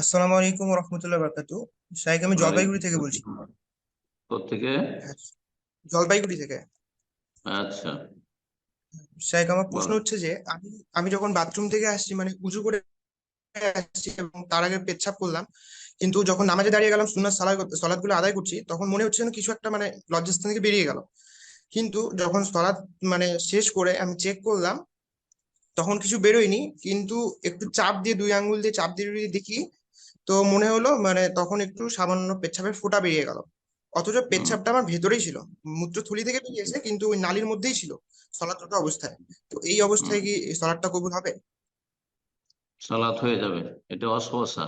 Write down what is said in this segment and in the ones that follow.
আসসালামু আলাইকুম রহমতুল্লাহ বারকাতু। শাইখ আমি জলপাইগুড়ি থেকে বলছি। থেকে হ্যাঁ, জলপাইগুড়ি থেকে। আচ্ছা। শাইখ আমার প্রশ্ন হচ্ছে যে আমি আমি যখন বাথরুম থেকে আসছি মানে উজু করে আসছি এবং তার আগে পেচ্ছাপ করলাম কিন্তু যখন নামাজে দাঁড়িয়ে গেলাম সুন্নাত সালাতগুলো আদায় করছি তখন মনে হচ্ছে যেন কিছু একটা মানে লজ্জাস্থান থেকে বেরিয়ে গেল। কিন্তু যখন সলাদ মানে শেষ করে আমি চেক করলাম তখন কিছু বেরোয়নি কিন্তু একটু চাপ দিয়ে দুই আঙ্গুল দিয়ে চাপ দিয়ে দেখি তো মনে হলো মানে তখন একটু সামান্য পেচ্ছাপের ফোঁটা বেরিয়ে গেল। অথচ পেচ্ছাপটা আমার ভেতরেই ছিল। মূত্রথলি থেকে বেরিয়েছে কিন্তু ওই নালীর মধ্যেই ছিল সলাৎরত অবস্থায়। তো এই অবস্থায় কি এই সলাৎটা কবুল হবে? সালাত হয়ে যাবে। এটা অসমস্যা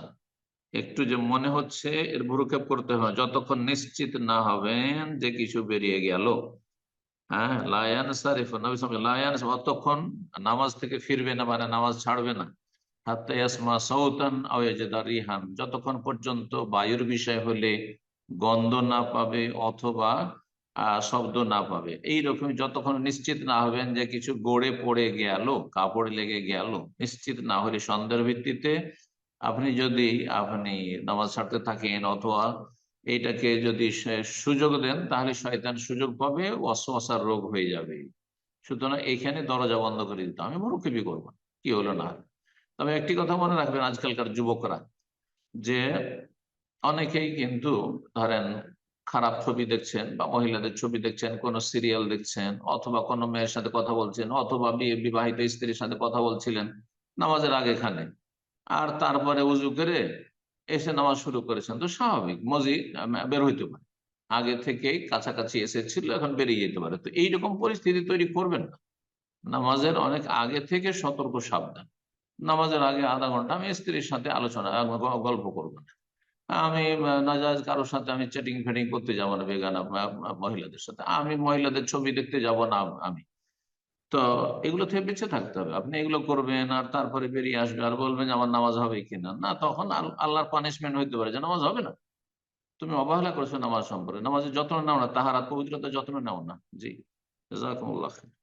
একটু যে মনে হচ্ছে এর ভুরুক্ষেপ করতে হবে যতক্ষণ নিশ্চিত না হবেন যে কিছু বেরিয়ে গেল। হ্যাঁ লায়ান সারিফ নবী সাল্লাল্লাহু লায়ান অতক্ষণ নামাজ থেকে ফিরবে না মানে নামাজ ছাড়বে না। যতক্ষণ পর্যন্ত বায়ুর বিষয় হলে গন্ধ না পাবে অথবা শব্দ না পাবে। এইরকম যতক্ষণ নিশ্চিত না হবেন যে কিছু গড়ে পড়ে গেল, কাপড় লেগে গেল, নিশ্চিত না হলে সন্দেহের ভিত্তিতে আপনি যদি, আপনি নামাজ ছাড়তে থাকেন অথবা এইটাকে যদি সুযোগ দেন, তাহলে শয়তান সুযোগ পাবে অসমস্যার রোগ হয়ে যাবে। সুতরাং এখানে দরজা বন্ধ করে দিতে আমি মরুক্ষেপই করব কি হলো না। তবে একটি কথা মনে রাখবেন আজকালকার যুবকরা, যে অনেকেই কিন্তু ধরেন খারাপ ছবি দেখছেন বা মহিলাদের ছবি দেখছেন, কোন সিরিয়াল দেখছেন অথবা কোনো মেয়ের সাথে কথা বলছেন অথবা বিয়ে বিবাহিত স্ত্রীর সাথে কথা বলছিলেন নামাজের আগে খানে আর তারপরে উজু করে এসে নামাজ শুরু করেছেন। তো স্বাভাবিক মজি বের হইতে পারে। আগে থেকেই কাছাকাছি এসেছিল, এখন বেরিয়ে যেতে পারে। তো এইরকম পরিস্থিতি তৈরি করবেন না। নামাজের অনেক আগে থেকে সতর্ক সাবধান। নামাজের আগে আধা ঘণ্টা আমি স্ত্রীর সাথে আলোচনা গল্প করব। আমি আহ, নাজায়জ কারোর সাথে আমি চ্যাটিং ফ্যাটিং করতে যাব না বেগানা মহিলাদের সাথে। আমি মহিলাদের ছবি দেখতে যাব না আমি। তো এগুলো থেকে বেঁচে থাকতে হবে। আপনি এগুলো করবেন আর তারপরে বেরিয়ে আসবে আর বলবেন যে আমার নামাজ হবে কিনা। না তখন আল- আল্লাহর পানিশমেন্ট হইতে পারে যে নামাজ হবে না। তুমি অবহেলা করেছ নামাজ সম্পর্কে। নামাজের যত্ন নাও না তাহার পবিত্রতা যত্ন নাও না। জি জাজাকুমুল্লাহ খাইর।